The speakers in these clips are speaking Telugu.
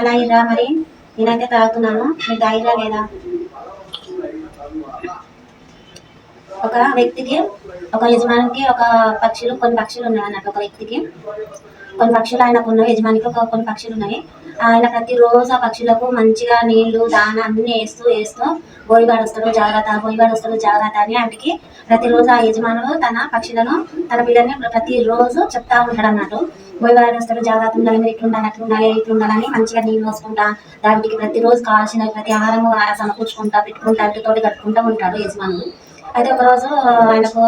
తాగిరా మరి? నేనైతే తాగుతున్నాను. మీరు తాగిరా లేదా? ఒక వ్యక్తికి ఒక యజమానికి ఒక పక్షులు కొన్ని పక్షులు ఉన్నాయి అన్నట్టు ఒక వ్యక్తికి. కొన్ని పక్షులు ఆయనకు ఉన్నాయి. యజమానికి ఒక కొన్ని పక్షులు ఉన్నాయి. ఆయన ప్రతిరోజు ఆ పక్షులకు మంచిగా నీళ్ళు దాన అన్ని వేస్తూ వేస్తూ బోయిగాడు వస్తాడు జాగ్రత్త బోయిగాడు వస్తాడు జాగ్రత్త అని ఆయనకి ప్రతిరోజు ఆ యజమానులు తన పక్షులను తన పిల్లల్ని ప్రతిరోజు చెప్తా ఉంటాడు అన్నట్టు. బోయిగాడు వస్తాడు జాగ్రత్త ఉండాలి మీరు ఇట్లా ఉండాలి అట్లా ఉండాలి ఇట్లా ఉండాలని మంచిగా నీళ్ళు పోసుకుంటా దానికి ప్రతిరోజు కావాల్సిన ప్రతి ఆహారం సమకూర్చుకుంటా పెట్టుకుంటా తోటి కట్టుకుంటా ఉంటాడు యజమానులు అయితే ఒక రోజు ఆయనకు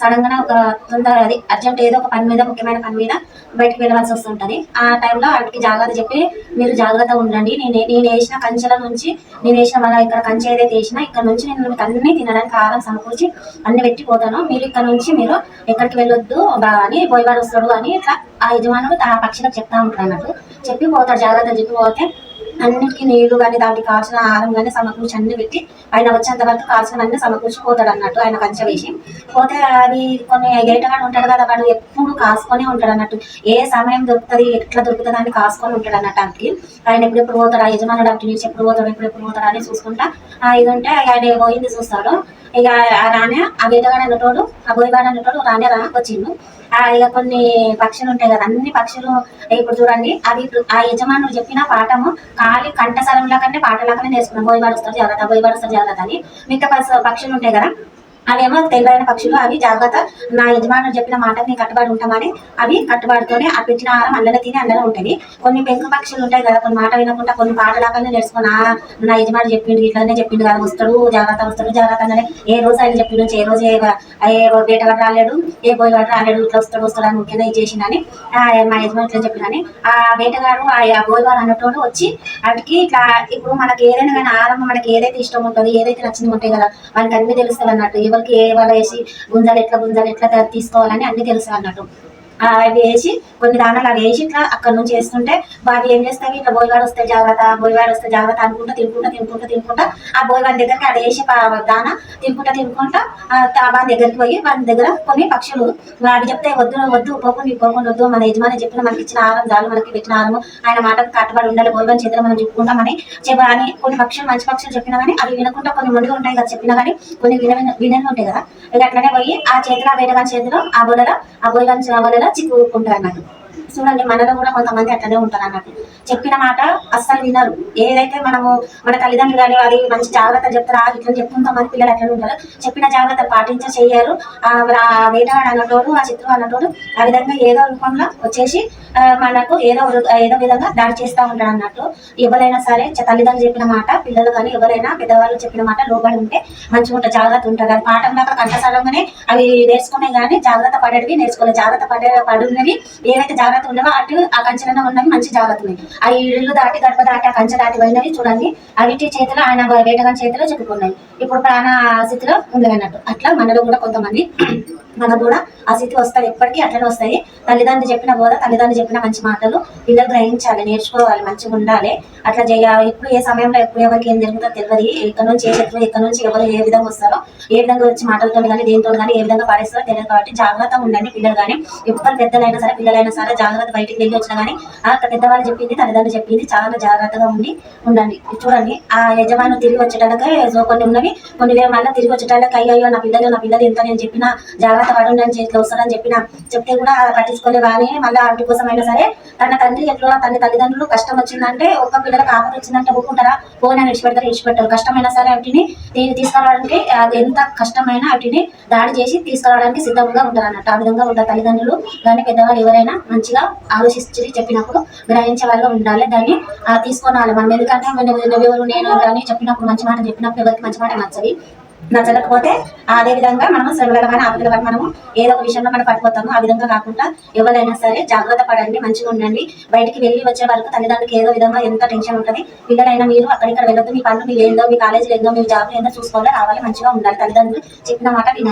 సడన్గా ఒక తొందర అది. అర్జెంట్ ఏదో ఒక పని మీద ముఖ్యమైన పని మీద బయటకు వెళ్ళవలసి వస్తుంటది. ఆ టైంలో వాటికి జాగ్రత్త చెప్పి మీరు జాగ్రత్త ఉండండి. నేను నేను వేసిన కంచెల నుంచి నేను వేసిన మన ఇక్కడ కంచె ఏదైతే వేసినా ఇక్కడ నుంచి నేను మీకు అన్ని తినడానికి ఆహారం సమకూర్చి అన్ని పెట్టిపోతాను మీరు ఇక్కడ నుంచి మీరు ఎక్కడికి వెళ్ళొద్దు బా అని పోయివాడు వస్తాడు అని ఇట్లా ఆ యజమానుడు ఆ పక్షులకు చెప్తా ఉంటాడు అన్నట్టు. చెప్పి పోతాడు జాగ్రత్త చెప్పి పోతే అన్నిటికీ నీళ్ళు కానీ దానికి కావాల్సిన ఆహారం కానీ సమకూర్చి అన్ని పెట్టి ఆయన వచ్చేంత వరకు కావాల్సిన అన్ని సమకూర్చి పోతాడు అన్నట్టు ఆయన కంచె వేసి పోతే అది కొన్ని గేటగాడు ఉంటాడు కదా వాడు ఎప్పుడు కాసుకొని ఉంటాడు అన్నట్టు. ఏ సమయం దొరుకుతుంది ఎట్లా దొరుకుతుంది అని కాసుకొని ఉంటాడు అన్నట్టు ఆయనకి. ఆయన ఎప్పుడెప్పుడు పోతాడు ఆ యజమానుడు అటు నుంచి ఎప్పుడు పోతాడు ఎప్పుడెప్పుడు పోతాడు అని చూసుకుంటా. ఇది ఉంటే ఆయన పోయింది చూస్తాడు. ఇక ఆ రాణే ఆ వేటగాడు అన్నటోడు ఆ బోయగాడు అన్నటోడు రాణే రా వచ్చిండు. ఆ ఇక కొన్ని పక్షులు ఉంటాయి కదా అన్ని పక్షులు ఇప్పుడు చూడండి అవి ఆ యజమానులు చెప్పిన పాఠము ఖాళీ కంఠసరంలో కంటే పాటలాగానే నేర్చుకున్నాం బోయవాడు వస్తారు జాగ్రత్త బోయవాడు వస్తారు జాగ్రత్త అని. మిగతా పక్షులు ఉంటాయి కదా అవేమో తెలివైన పక్షులు అవి జాగ్రత్త. నా యజమానులు చెప్పిన మాటకి నేను కట్టుబడి ఉంటామని అవి కట్టుబడితోనే ఆ పెట్టిన ఆహారం అల్లనే తిని అల్లనే ఉంటుంది. కొన్ని పెంకు పక్షులు ఉంటాయి కదా కొన్ని మాట వినకుండా కొన్ని పాటలాగానే నేర్చుకుని ఆ నా యజమాని చెప్పిండు ఇట్లానే చెప్పిండు కదా వస్తాడు జాగ్రత్త వస్తాడు జాగ్రత్త అనే ఏ రోజు ఆయన చెప్పిండు ఏ రోజు ఏ ఏ వేటగాడు రాలేడు ఏ పోయేవాడు రాలేడు ఇట్లా వస్తాడు వస్తాడు అని ముఖ్యంగా ఇది చేసిందని మా యజమాని ఇట్లా చెప్పిందని ఆ వేటగాడు ఆ బోయవాడు అన్నట్టు వచ్చి వాటికి ఇట్లా ఇప్పుడు మనకి ఏదైనా కానీ ఆహారం మనకి ఏదైతే ఇష్టం ఉంటుంది ఏదైతే నచ్చింది ఉంటాయి కదా మనకి అన్ని తెలుస్తుంది అన్నట్టు. ఎవరికి ఏ వాళ్ళ వేసి గుంజాలు ఎట్లా గుంజాలు ఎట్లా తీసుకోవాలని అన్ని తెలుసు అన్నట్టు. వేసి కొన్ని దానాలు అవి వేసి ఇట్లా అక్కడ నుంచి వేస్తుంటే వాటి ఏం చేస్తాయి ఇట్లా బోయవాడు వస్తే జాగ్రత్త బోయవాడు వస్తే జాగ్రత్త అనుకుంటా తినుకుంటా తినుకుంటా తినుకుంటా. ఆ బోయవాడి దగ్గరికి అది వేసి దాన తినుకుంటా తినుకుంటా ఆ, వాని దగ్గరికి పోయి వాని దగ్గర కొన్ని పక్షులు వాడు చెప్తే వద్దు వద్దు పోకుండా పోకుండా వద్దు మన యజమాని చెప్పిన మనకి ఇచ్చిన ఆహారం చాలు మనకి పెట్టిన ఆహారం ఆయన మాటకు కట్టుబడి ఉండాలి బోయవాని చేతిలో మనం చెప్పుకుంటామని చెప్పని కొన్ని పక్షులు మంచి పక్షులు చెప్పినా కానీ అవి వినకుండా కొన్ని మొండిగా ఉంటాయి కదా చెప్పినా కానీ కొన్ని విన వినని ఉంటాయి కదా. ఇక అట్లనే పోయి ఆ చేతిలో వేరే చేతిలో ఆ బొలలో ఆ బోయగాని ఆ బొలలో చిక్కుకుంటారు అన్నట్టు చూడండి మనలో కూడా కొంతమంది అట్లనే ఉంటారు అన్నట్టు చెప్పిన మాట అస్సలు వినరు. ఏదైతే మనము మన తల్లిదండ్రులు కానీ అది మంచి జాగ్రత్త చెప్తారా ఇట్లా చెప్పుకుంటాం. పిల్లలు అట్లనే ఉంటారు. చెప్పిన జాగ్రత్త పాటించ చెయ్యారు. ఆ వేటగాడు అన్నటోడు ఆ చిత్రం అన్నటోడు ఆ విధంగా ఏదో రూపంలో వచ్చేసి మనకు ఏదో ఏదో విధంగా దాడి చేస్తూ ఉంటాడు అన్నట్టు. ఎవరైనా సరే తల్లిదండ్రులు చెప్పిన మాట పిల్లలు కానీ ఎవరైనా పెద్దవాళ్ళు చెప్పిన మాట లోబడి ఉంటే మంచిగా ఉంటుంది జాగ్రత్త ఉంటుంది అది పాఠం దాకా కంటసాలంగానే అవి నేర్చుకునే కానీ జాగ్రత్త పడేవి నేర్చుకోలేదు జాగ్రత్త పడే పడినవి ఏవైతే జాగ్రత్త ఉండవో అటు ఆ కంచెలలో ఉన్నవి మంచి జాగ్రత్త ఉన్నాయి. ఆ ఇళ్ళు దాటి గడప దాటి ఆ కంచె దాటి పోయినవి చూడండి. అవిటి చేతిలో ఆయన వేటగాని చేతిలో చిక్కుకున్నాయి. ఇప్పుడు ప్రాణ స్థితిలో ఉంది అన్నట్టు అట్లా మనలో కూడా కొంతమంది మనకు కూడా ఆ స్థితి వస్తాయి ఎప్పటికీ అట్లనే వస్తాయి. తల్లిదండ్రులు చెప్పిన బోధ తల్లిదండ్రులు చెప్పిన మంచి మాటలు పిల్లలు గ్రహించాలి నేర్చుకోవాలి మంచిగా ఉండాలి. అట్లా చేయాలి. ఎప్పుడు ఏ సమయంలో ఎప్పుడు ఎవరికి ఏం జరుగుతుందో తెలియదు. ఎక్కడ నుంచి ఏ శత్రువు ఎక్కడ నుంచి ఎవరు ఏ విధంగా వస్తారో ఏ విధంగా వచ్చి మాటలతో కానీ దేనితో కానీ ఏ విధంగా పాడేస్తారో తెలియదు కాబట్టి జాగ్రత్తగా ఉండండి పిల్లలు కానీ ఎప్పుడు పెద్దలైనా సరే పిల్లలైనా సరే జాగ్రత్త బయటికి వెళ్ళి వచ్చినా కానీ ఆ పెద్దవాళ్ళు చెప్పింది తల్లిదండ్రులు చెప్పింది చాలా జాగ్రత్తగా ఉండి ఉండండి. చూడండి ఆ యజమాను తిరిగి వచ్చేటానికి కొన్ని ఉన్నవి. కొన్ని మళ్ళీ తిరిగి వచ్చేటానికి అయ్యో నా పిల్లలు నా పిల్లలు ఎంత నేను చెప్పిన జాగ్రత్త పడండి అని చేతిలో వస్తారని చెప్పిన చెప్తే కూడా పట్టించుకోలే కానీ మళ్ళీ వాటి కోసమైనా సరే తన తండ్రి ఎట్లా తన తల్లిదండ్రులు కష్టం వచ్చిందంటే ఒక్క పిల్లలకు ఆపద వచ్చిందంటే ఒప్పుకుంటారా? పోనీ విడిచిపెడతారు విడిచిపెట్టారు. కష్టమైనా సరే వాటిని తీసుకురావడానికి అది ఎంత కష్టమైనా వాటిని దాడి చేసి తీసుకురావడానికి సిద్ధంగా ఉంటారు అన్నట్టు ఆ విధంగా ఉంటారు తల్లిదండ్రులు కానీ పెద్దవాళ్ళు ఎవరైనా మంచిగా ఆలోచించి చెప్పినప్పుడు గ్రహించే వాళ్ళగా ఉండాలి. దాన్ని ఆ, తీసుకోనాలి మనం ఎందుకంటే మన- నేను కానీ చెప్పినప్పుడు మంచి మాట చెప్పినప్పుడు ఎవరికి మంచి మాట నచ్చది. నచ్చకపోతే అదే విధంగా మనం శ్రమల కానీ ఆపదల కానీ మనము ఏదో ఒక విషయంలో మనం పడిపోతాము. ఆ విధంగా కాకుండా ఎవరైనా సరే జాగ్రత్త పడండి మంచిగా ఉండండి. బయటికి వెళ్ళి వచ్చే వరకు తల్లిదండ్రులకు ఏదో విధంగా ఎంత టెన్షన్ ఉంటుంది పిల్లలైనా మీరు అక్కడిక్కడ వెళ్ళొద్దు మీ పనులు మీరు ఏందో మీ కాలేజీలు ఏందో మీ జాబ్ ఏందో చూసుకోవాలి రావాలి మంచిగా ఉండాలి. తల్లిదండ్రులు చెప్పిన మాట వినండి.